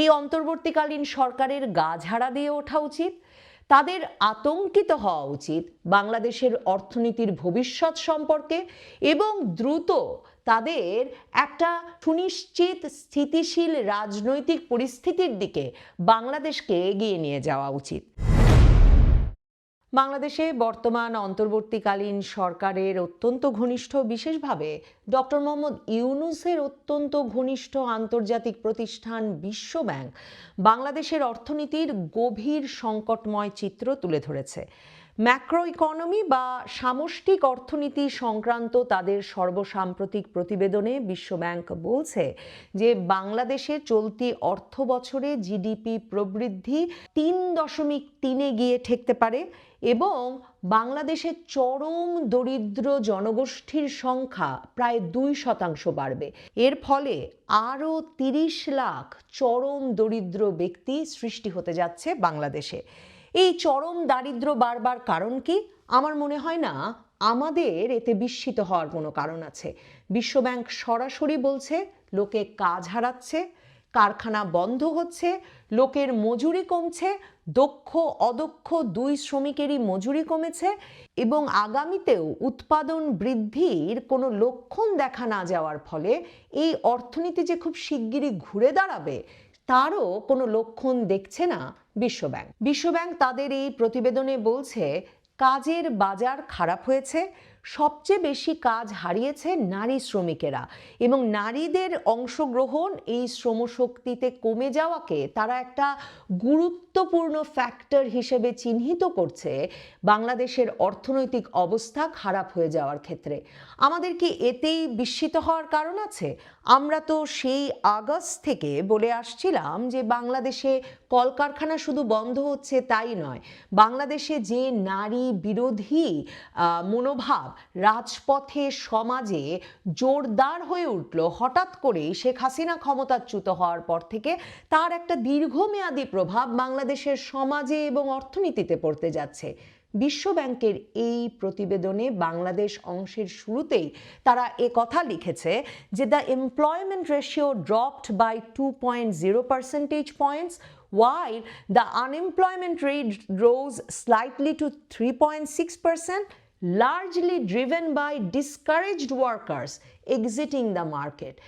এই অন্তর্বর্তীকালীন সরকারের গা ঝাড়া দিয়ে ওঠা উচিত, তাদের আতঙ্কিত হওয়া উচিত, বাংলাদেশের অর্থনীতির ভবিষ্যৎ সম্পর্কে এবং দ্রুত তাদের একটা সুনিশ্চিত স্থিতিশীল রাজনৈতিক পরিস্থিতির দিকে বাংলাদেশকে এগিয়ে নিয়ে যাওয়া উচিত। বাংলাদেশে বর্তমান অন্তর্বর্তীকালীন সরকারের অত্যন্ত ঘনিষ্ঠ, বিশেষভাবে ডক্টর মোহাম্মদ ইউনুসের অত্যন্ত ঘনিষ্ঠ আন্তর্জাতিক প্রতিষ্ঠান বিশ্বব্যাংক বাংলাদেশের অর্থনীতির গভীর সংকটময় চিত্র তুলে ধরেছে। ম্যাক্রো ইকোনমি বা সামষ্টিক অর্থনীতি সংক্রান্ত তাদের সর্বসাম্প্রতিক প্রতিবেদনে বিশ্বব্যাংক বলছে যে বাংলাদেশে চলতি অর্থ বছরে জিডিপি প্রবৃদ্ধি তিন দশমিক তিনে গিয়ে ঠেকতে পারে এবং বাংলাদেশের চরম দরিদ্র জনগোষ্ঠীর সংখ্যা প্রায় দুই শতাংশ বাড়বে। এর ফলে আরও তিরিশ লাখ চরম দরিদ্র ব্যক্তি সৃষ্টি হতে যাচ্ছে বাংলাদেশে। এই চরম দারিদ্র বারবার কারণ কি? আমার মনে হয় না, আমাদের এতে বিস্মিত হওয়ার কোনো কারণ আছে। বিশ্বব্যাংক সরাসরি বলছে, লোকে কাজ হারাচ্ছে, কারখানা বন্ধ হচ্ছে, লোকের মজুরি কমছে, দক্ষ অদক্ষ দুই শ্রমিকেরই মজুরি কমেছে এবং আগামীতেও উৎপাদন বৃদ্ধির কোনো লক্ষণ দেখা না যাওয়ার ফলে এই অর্থনীতি যে খুব শিগগিরই ঘুরে দাঁড়াবে তারও কোনো লক্ষণ দেখছে না বিশ্বব্যাংক। বিশ্বব্যাংক তাদের এই প্রতিবেদনে বলছে, কাজের বাজার খারাপ হয়েছে সবচেয়ে বেশি কাজ হারিয়েছে নারী শ্রমিকেরা এবং নারীদের অংশগ্রহণ এই শ্রমশক্তিতে কমে যাওয়াকে তারা একটা গুরুত্বপূর্ণ ফ্যাক্টর হিসেবে চিহ্নিত করছে। বাংলাদেশের অর্থনৈতিক অবস্থা খারাপ হয়ে যাওয়ার ক্ষেত্রে। আমাদের কি এতেই বিস্মিত হওয়ার কারণ আছে? আমরা তো সেই আগস্ট থেকে বলে আসছিলাম যে বাংলাদেশে কলকারখানা শুধু বন্ধ হচ্ছে তাই নয়। বাংলাদেশে যে নারী বিরোধী মনোভাব রাজপথে সমাজে জোরদার হয়ে উঠল। হঠাৎ করেই শেখ হাসিনা ক্ষমতাচ্যুত হওয়ার পর থেকে তার একটা দীর্ঘমেয়াদী প্রভাব বাংলাদেশের সমাজে এবং অর্থনীতিতে পড়তে যাচ্ছে। বিশ্বব্যাংকের এই প্রতিবেদনে বাংলাদেশ অংশের শুরুতেই তারা এ কথা লিখেছে যে the employment ratio dropped by two point zero percentage points while the unemployment rate rose slightly to 3.6%, largely driven by discouraged workers exiting the market.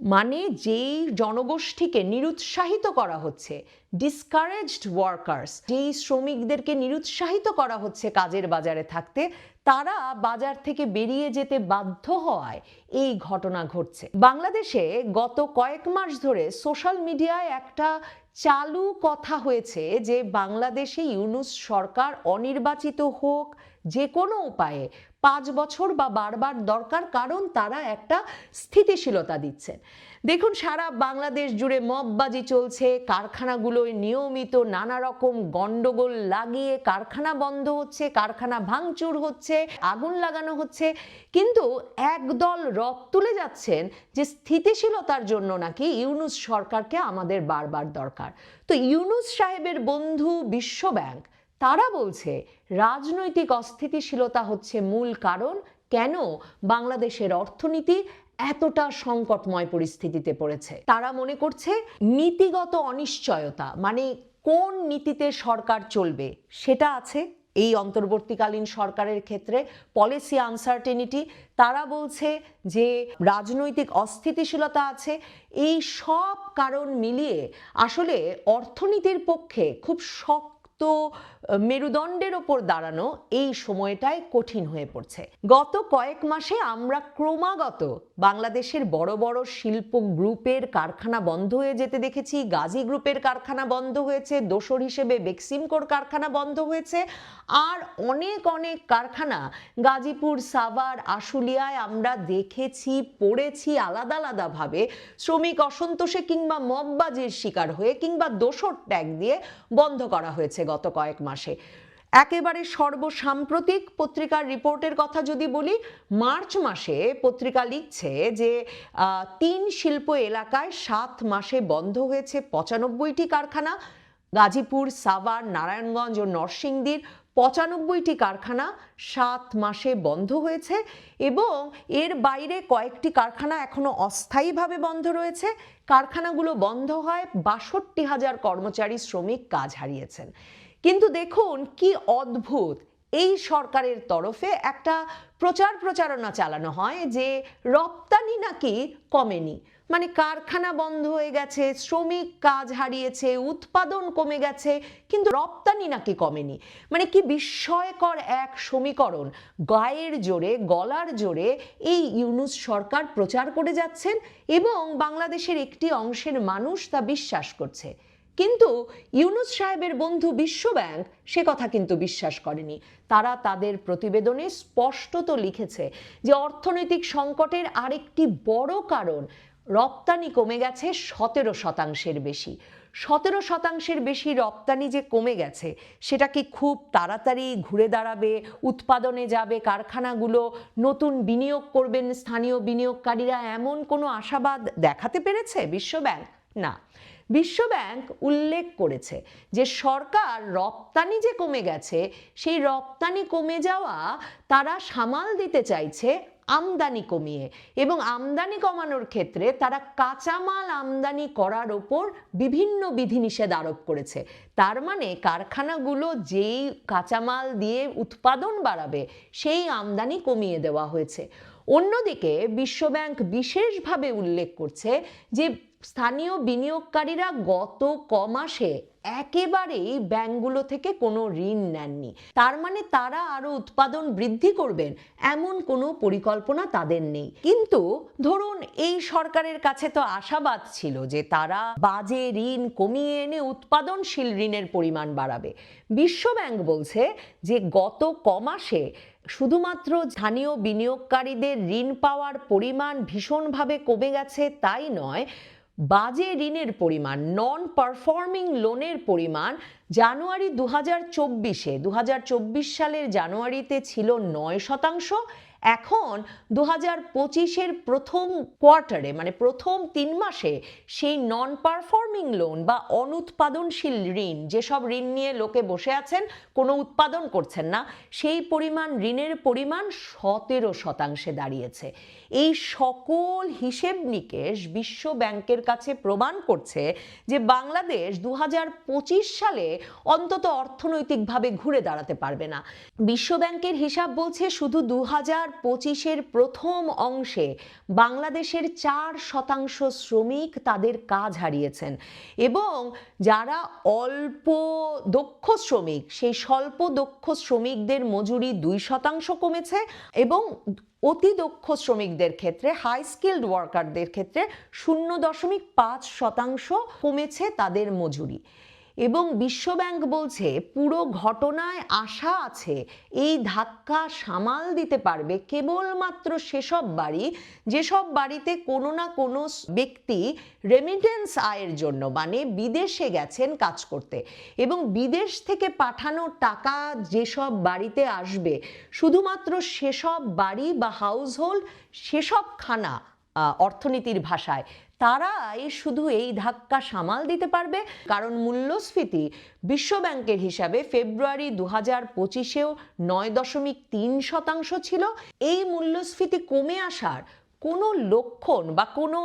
মানে যেই জনগোষ্ঠীকে নিরুৎসাহিত করা হচ্ছে ডিসকারেজড ওয়ার্কার্স যেই শ্রমিকদেরকে নিরুৎসাহিত করা হচ্ছে কাজের বাজারে থাকতে, তারা বাজার থেকে বেরিয়ে যেতে বাধ্য হওয়ায় এই ঘটনা ঘটছে বাংলাদেশে গত কয়েক মাস ধরে সোশ্যাল মিডিয়ায় একটা চালু কথা হয়েছে যে বাংলাদেশে ইউনুস সরকার অনির্বাচিত হোক যে কোনো উপায়ে। পাঁচ বছর বা বারবার দরকার কারণ তারা একটা স্থিতিশীলতা দিচ্ছেন। দেখুন, সারা বাংলাদেশ জুড়ে মববাজি চলছে, কারখানাগুলোয় নিয়মিত নানা রকম গন্ডগোল লাগিয়ে কারখানা বন্ধ হচ্ছে, কারখানা ভাঙচুর হচ্ছে, আগুন লাগানো হচ্ছে। কিন্তু একদল রব তুলে যাচ্ছেন যে স্থিতিশীলতার জন্য নাকি ইউনুস সরকারকে আমাদের বারবার দরকার। তো ইউনুস সাহেবের বন্ধু বিশ্বব্যাংক তারা বলছে, রাজনৈতিক অস্থিতিশীলতা হচ্ছে মূল কারণ। কেন বাংলাদেশের অর্থনীতি এতটা সংকটময় পরিস্থিতিতে পড়েছে? তারা মনে করছে নীতিগত অনিশ্চয়তা মানে কোন নীতিতে সরকার চলবে, সেটা আছে এই অন্তর্বর্তীকালীন সরকারের ক্ষেত্রে পলিসি আনসার্টেনিটি তারা বলছে যে রাজনৈতিক অস্থিতিশীলতা আছে, এই সব কারণ মিলিয়ে আসলে অর্থনীতির পক্ষে খুব শক্ত মেরুদণ্ডের ওপর দাঁড়ানো এই সময়টায় কঠিন হয়ে পড়ছে। গত কয়েক মাসে আমরা ক্রমাগত বাংলাদেশের বড় বড় শিল্প গ্রুপের কারখানা বন্ধ হয়ে যেতে দেখেছি, গাজী গ্রুপের কারখানা বন্ধ হয়েছে, দোসর হিসেবে বেক্সিমকোর কারখানা বন্ধ হয়েছে, আর অনেক অনেক কারখানা গাজীপুর, সাভার, আশুলিয়ায় আমরা দেখেছি, পড়েছি আলাদা আলাদাভাবে শ্রমিক অসন্তোষে কিংবা মববাজির শিকার হয়ে কিংবা দোসর ট্যাগ দিয়ে বন্ধ করা হয়েছে। গত কয়েক মাসে। একেবারে সর্বসাম্প্রতিক পত্রিকার রিপোর্টের কথা যদি বলি, মার্চ মাসে পত্রিকা লিখছে যে তিন শিল্প এলাকায় সাত মাসে বন্ধ হয়েছে পঁচানব্বইটি কারখানা। গাজীপুর, সাভার, নারায়ণগঞ্জ ও নরসিংদীর পঁচানব্বইটি কারখানা সাত মাসে বন্ধ হয়েছে এবং এর বাইরে কয়েকটি কারখানা এখনও অস্থায়ীভাবে বন্ধ রয়েছে। কারখানাগুলো বন্ধ হয়, বাষট্টি হাজার কর্মচারী শ্রমিক কাজ হারিয়েছেন। কিন্তু দেখুন কি অদ্ভুত, এই সরকারের তরফে একটা প্রচার প্রচারণা চালানো হয় যে রপ্তানি নাকি কমেনি। মানে কারখানা বন্ধ হয়ে গেছে, শ্রমিক কাজ হারিয়েছে, উৎপাদন কমে গেছে, কিন্তু রপ্তানি নাকি কমেনি। মানে কি বিস্ময়কর এক সমীকরণ। গায়ের জোরে, গলার জোরে এই ইউনুস সরকার প্রচার করে যাচ্ছেন এবং বাংলাদেশের একটি অংশের মানুষ তা বিশ্বাস করছে। কিন্তু ইউনুস সাহেবের বন্ধু বিশ্বব্যাংক সে কথা কিন্তু বিশ্বাস করেনি। তারা তাদের প্রতিবেদনে স্পষ্টত লিখেছে যে অর্থনৈতিক সংকটের আরেকটি বড় কারণ রপ্তানি কমে গেছে সতেরো শতাংশের বেশি। সতেরো শতাংশের বেশি রপ্তানি যে কমে গেছে, সেটা কি খুব তাড়াতাড়ি ঘুরে দাঁড়াবে, উৎপাদনে যাবে, কারখানাগুলো নতুন বিনিয়োগ করবেন, স্থানীয় বিনিয়োগকারীরা এমন কোনো আশাবাদ দেখাতে পেরেছে বিশ্বব্যাংক? না। বিশ্বব্যাংক উল্লেখ করেছে যে সরকার রপ্তানি যে কমে গেছে, সেই রপ্তানি কমে যাওয়া তারা সামাল দিতে চাইছে আমদানি কমিয়ে এবং আমদানি কমানোর ক্ষেত্রে তারা কাঁচামাল আমদানি করার ওপর বিভিন্ন বিধিনিষেধ আরোপ করেছে। তার মানে কারখানাগুলো যেই কাঁচামাল দিয়ে উৎপাদন বাড়াবে, সেই আমদানি কমিয়ে দেওয়া হয়েছে। অন্যদিকে বিশ্বব্যাংক বিশেষভাবে উল্লেখ করছে যে স্থানীয় বিনিয়োগকারীরা গত কমাসে একেবারেই ব্যাংকগুলো থেকে কোনো ঋণ নেননি। তার মানে তারা আরও উৎপাদন বৃদ্ধি করবেন এমন কোনো পরিকল্পনা তাদের নেই। কিন্তু ধরুন এই সরকারের কাছে তো আশাবাদ ছিল যে তারা বাজে ঋণ কমিয়ে এনে উৎপাদনশীল ঋণের পরিমাণ বাড়াবে। বিশ্বব্যাংক বলছে যে গত কমাসে শুধুমাত্র স্থানীয় বিনিয়োগকারীদের ঋণ পাওয়ার পরিমাণ ভীষণভাবে কমে গেছে, তাই নয় বাজে ঋণের পরিমাণ নন পারফর্মিং লোনের পরিমাণ জানুয়ারি দু হাজার চব্বিশে। দু হাজার চব্বিশ সালের জানুয়ারিতে ছিল নয় শতাংশ এখন দু হাজার পঁচিশের প্রথম কোয়ার্টারে মানে প্রথম তিন মাসে সেই নন পারফর্মিং লোন বা অনুৎপাদনশীল ঋণ, যেসব ঋণ নিয়ে লোকে বসে আছেন, কোনো উৎপাদন করছেন না, সেই পরিমাণ, ঋণের পরিমাণ সতেরো শতাংশে দাঁড়িয়েছে। এই সকল হিসেব নিকেশ বিশ্ব ব্যাংকের কাছে প্রমাণ করছে যে বাংলাদেশ দু হাজার পঁচিশ সালে অন্তত অর্থনৈতিকভাবে ঘুরে দাঁড়াতে পারবে না। বিশ্ব ব্যাংকের হিসাব বলছে শুধু দু হাজার পঁচিশের প্রথম অংশে বাংলাদেশের চার শতাংশ শ্রমিক তাদের কাজ হারিয়েছেন। এবং যারা অল্প দক্ষ শ্রমিক, সেই স্বল্প দক্ষ শ্রমিকদের মজুরি দুই শতাংশ কমেছে এবং অতি দক্ষ শ্রমিকদের ক্ষেত্রে হাই স্কিল্ড ওয়ার্কারদের ক্ষেত্রে শূন্য দশমিক পাঁচ শতাংশ কমেছে তাদের মজুরি। এবং বিশ্বব্যাংক বলছে পুরো ঘটনায় আশা আছে, এই ধাক্কা সামাল দিতে পারবে কেবলমাত্র সেসব বাড়ি, যেসব বাড়িতে কোনো না কোনো ব্যক্তি রেমিটেন্স আয়ের জন্য মানে বিদেশে গেছেন কাজ করতে। এবং বিদেশ থেকে পাঠানো টাকা যেসব বাড়িতে আসবে, শুধুমাত্র সেসব বাড়ি বা হাউসহোল্ড সেসব খানা অর্থনীতির ভাষায়। তারাই শুধু এই ধাক্কা সামাল দিতে পারবে, কারণ মূল্যস্ফীতি বিশ্বব্যাংকের হিসাবে ফেব্রুয়ারি দু হাজার পঁচিশেও নয় দশমিক তিন শতাংশ ছিল। এই মূল্যস্ফীতি কমে আসার কোনো লক্ষণ বা কোনো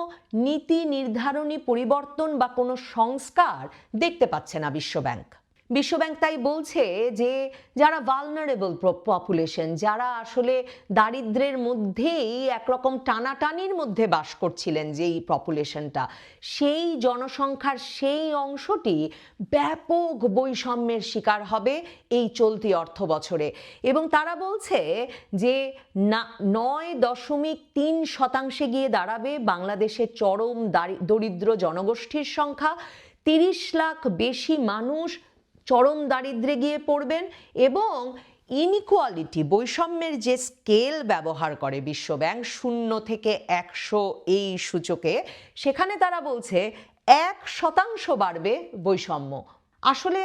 নীতি নির্ধারণী পরিবর্তন বা কোনো সংস্কার দেখতে পাচ্ছে না বিশ্বব্যাংক। বিশ্বব্যাংক তাই বলছে যে যারা ভালনারেবল পপুলেশন যারা আসলে দারিদ্রের মধ্যেই একরকম টানাটানির মধ্যে বাস করছিলেন যেই পপুলেশনটা সেই জনসংখ্যার সেই অংশটি ব্যাপক বৈষম্যের শিকার হবে এই চলতি অর্থ বছরে। এবং তারা বলছে যে না, নয় দশমিক তিন শতাংশে গিয়ে দাঁড়াবে বাংলাদেশের চরম দরিদ্র জনগোষ্ঠীর সংখ্যা। তিরিশ লাখ বেশি মানুষ চরম দারিদ্রে গিয়ে পড়বেন এবং ইনইকুয়ালিটি বৈষম্যের যে স্কেল ব্যবহার করে বিশ্বব্যাংক, শূন্য থেকে একশো এই সূচকে, সেখানে তারা বলছে এক শতাংশ বাড়বে বৈষম্য। আসলে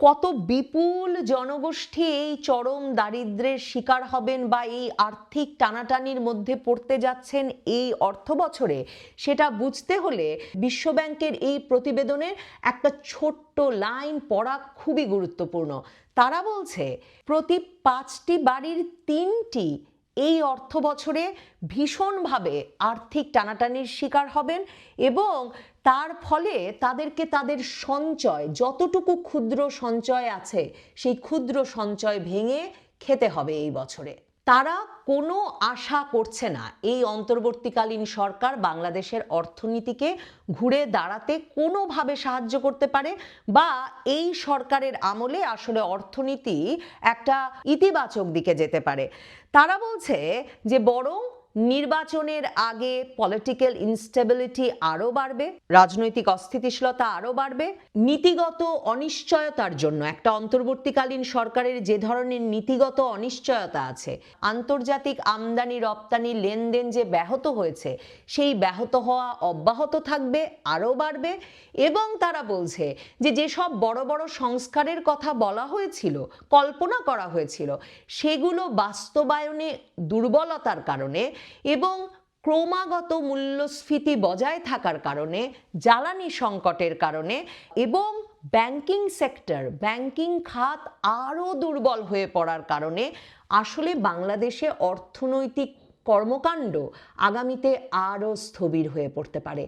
কত বিপুল জনগোষ্ঠী এই চরম দারিদ্র্যের শিকার হবেন বা এই আর্থিক টানাটানির মধ্যে পড়তে যাচ্ছেন এই অর্থ বছরে সেটা বুঝতে হলে বিশ্বব্যাংকের এই প্রতিবেদনের একটা ছোট্ট লাইন পড়া খুবই গুরুত্বপূর্ণ। তারা বলছে, প্রতি পাঁচটি বাড়ির তিনটি এই অর্থ বছরে ভীষণভাবে আর্থিক টানাটানির শিকার হবেন এবং তার ফলে তাদেরকে তাদের সঞ্চয়, যতটুকু ক্ষুদ্র সঞ্চয় আছে, সেই ক্ষুদ্র সঞ্চয় ভেঙে খেতে হবে এই বছরে। তারা কোনো আশা করছে না এই অন্তর্বর্তীকালীন সরকার বাংলাদেশের অর্থনীতিকে ঘুরে দাঁড়াতে কোনোভাবে সাহায্য করতে পারে বা এই সরকারের আমলে আসলে অর্থনীতি একটা ইতিবাচক দিকে যেতে পারে। তারা বলছে যে বরং নির্বাচনের আগে পলিটিক্যাল ইনস্টেবিলিটি আরও বাড়বে, রাজনৈতিক অস্থিতিশীলতা আরও বাড়বে, নীতিগত অনিশ্চয়তার জন্য একটা অন্তর্বর্তীকালীন সরকারের যে ধরনের নীতিগত অনিশ্চয়তা আছে, আন্তর্জাতিক আমদানি রপ্তানি লেনদেন যে ব্যাহত হয়েছে, সেই ব্যাহত হওয়া অব্যাহত থাকবে আরও বাড়বে এবং তারা বলছে যে যেসব বড় বড় সংস্কারের কথা বলা হয়েছিল, কল্পনা করা হয়েছিল, সেগুলো বাস্তবায়নে দুর্বলতার কারণে এবং ক্রমাগত মূল্যস্ফীতি বজায় থাকার কারণে, জ্বালানি সংকটের কারণে এবং ব্যাংকিং সেক্টর ব্যাংকিং খাত আরও দুর্বল হয়ে পড়ার কারণে আসলে বাংলাদেশে অর্থনৈতিক কর্মকাণ্ড আগামীতে আরও স্থবির হয়ে পড়তে পারে।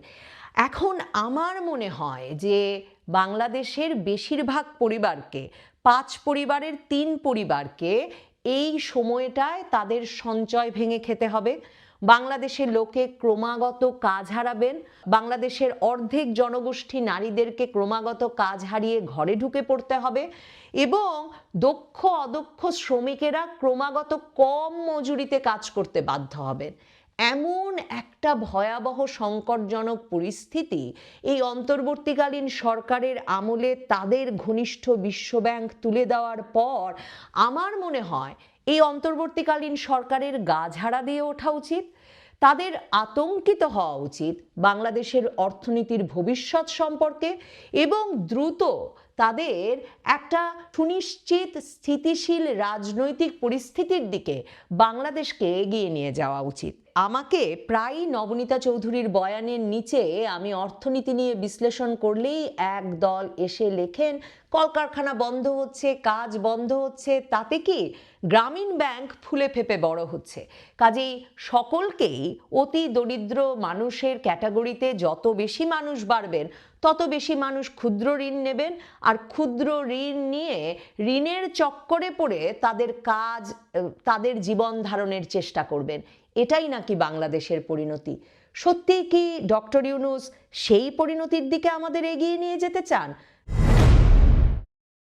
এখন আমার মনে হয় যে বাংলাদেশের বেশিরভাগ পরিবারকে, পাঁচ পরিবারের তিন পরিবারকে এই সময়টায় তাদের সঞ্চয় ভেঙে খেতে হবে। বাংলাদেশের লোকে ক্রমাগত কাজ হারাবেন। বাংলাদেশের অর্ধেক জনগোষ্ঠী নারীদেরকে ক্রমাগত কাজ হারিয়ে ঘরে ঢুকে পড়তে হবে এবং দক্ষ অদক্ষ শ্রমিকেরা ক্রমাগত কম মজুরিতে কাজ করতে বাধ্য হবেন। এমন একটা ভয়াবহ সংকটজনক পরিস্থিতি এই অন্তর্বর্তীকালীন সরকারের আমলে তাদের ঘনিষ্ঠ বিশ্বব্যাংক তুলে দেওয়ার পর আমার মনে হয় এই অন্তর্বর্তীকালীন সরকারের গা ঝাড়া দিয়ে ওঠা উচিত, তাদের আতঙ্কিত হওয়া উচিত বাংলাদেশের অর্থনীতির ভবিষ্যৎ সম্পর্কে এবং দ্রুত তাদের একটা সুনিশ্চিত স্থিতিশীল রাজনৈতিক পরিস্থিতির দিকে বাংলাদেশকে এগিয়ে নিয়ে যাওয়া উচিত। আমাকে প্রায়ই নবনীতা চৌধুরীর বয়ানের নিচে আমি অর্থনীতি নিয়ে বিশ্লেষণ করলেই এক দল এসে লেখেন, কলকারখানা বন্ধ হচ্ছে, কাজ বন্ধ হচ্ছে, তাতে কি গ্রামীণ ব্যাংক ফুলে ফেপে বড় হচ্ছে। কাজেই সকলকেই অতি দরিদ্র মানুষের ক্যাটাগরিতে যত বেশি মানুষ বাড়বেন তত বেশি মানুষ ক্ষুদ্র ঋণ নেবেন আর ক্ষুদ্র ঋণ নিয়ে ঋণের চক্করে পড়ে তাদের কাজ, তাদের জীবন ধারণের চেষ্টা করবেন। এটাই নাকি বাংলাদেশের পরিণতি। সত্যিই কি ডক্টর ইউনুস সেই পরিণতির দিকে আমাদের এগিয়ে নিয়ে যেতে চান?